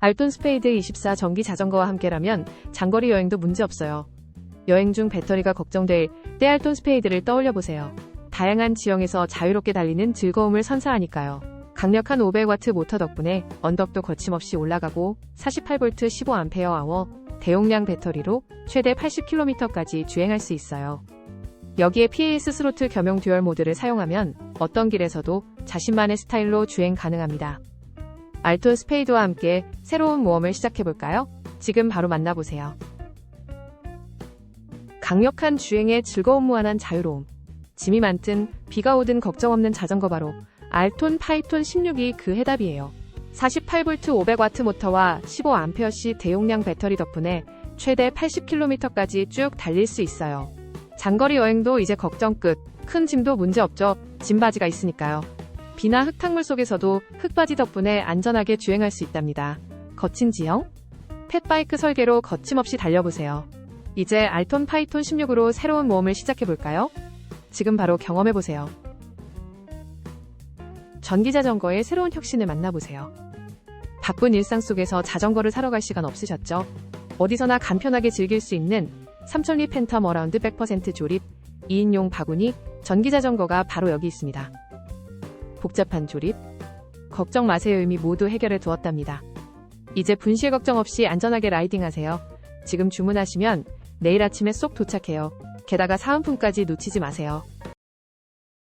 알톤 스페이드 24 전기 자전거와 함께라면 장거리 여행도 문제없어요. 여행 중 배터리가 걱정될 때 알톤 스페이드를 떠올려 보세요. 다양한 지형에서 자유롭게 달리는 즐거움을 선사하니까요. 강력한 500W 모터 덕분에 언덕도 거침없이 올라가고 48V 15Ah 대용량 배터리로 최대 80km까지 주행할 수 있어요. 여기에 PAS 스로틀 겸용 듀얼 모드를 사용하면 어떤 길에서도 자신만의 스타일로 주행 가능합니다. 알톤 스페이드와 함께 새로운 모험을 시작해볼까요? 지금 바로 만나보세요. 강력한 주행의 즐거움 무한한 자유로움. 짐이 많든 비가 오든 걱정 없는 자전거 바로 알톤 파이톤 16이 그 해답이에요. 48V 500W 모터와 15Ac 대용량 배터리 덕분에 최대 80km까지 쭉 달릴 수 있어요. 장거리 여행도 이제 걱정 끝. 큰 짐도 문제 없죠. 짐바지가 있으니까요. 비나 흙탕물 속에서도 흙바지 덕분에 안전하게 주행할 수 있답니다. 거친 지형? 펫바이크 설계로 거침없이 달려보세요. 이제 알톤 파이톤 16으로 새로운 모험을 시작해볼까요? 지금 바로 경험해보세요. 전기자전거의 새로운 혁신을 만나보세요. 바쁜 일상 속에서 자전거를 사러 갈 시간 없으셨죠? 어디서나 간편하게 즐길 수 있는 삼천리 팬텀 어라운드 100% 조립 2인용 바구니 전기자전거가 바로 여기 있습니다. 복잡한 조립, 걱정 마세요 의미 모두 해결해 두었답니다. 이제 분실 걱정 없이 안전하게 라이딩하세요. 지금 주문하시면 내일 아침에 쏙 도착해요. 게다가 사은품까지 놓치지 마세요.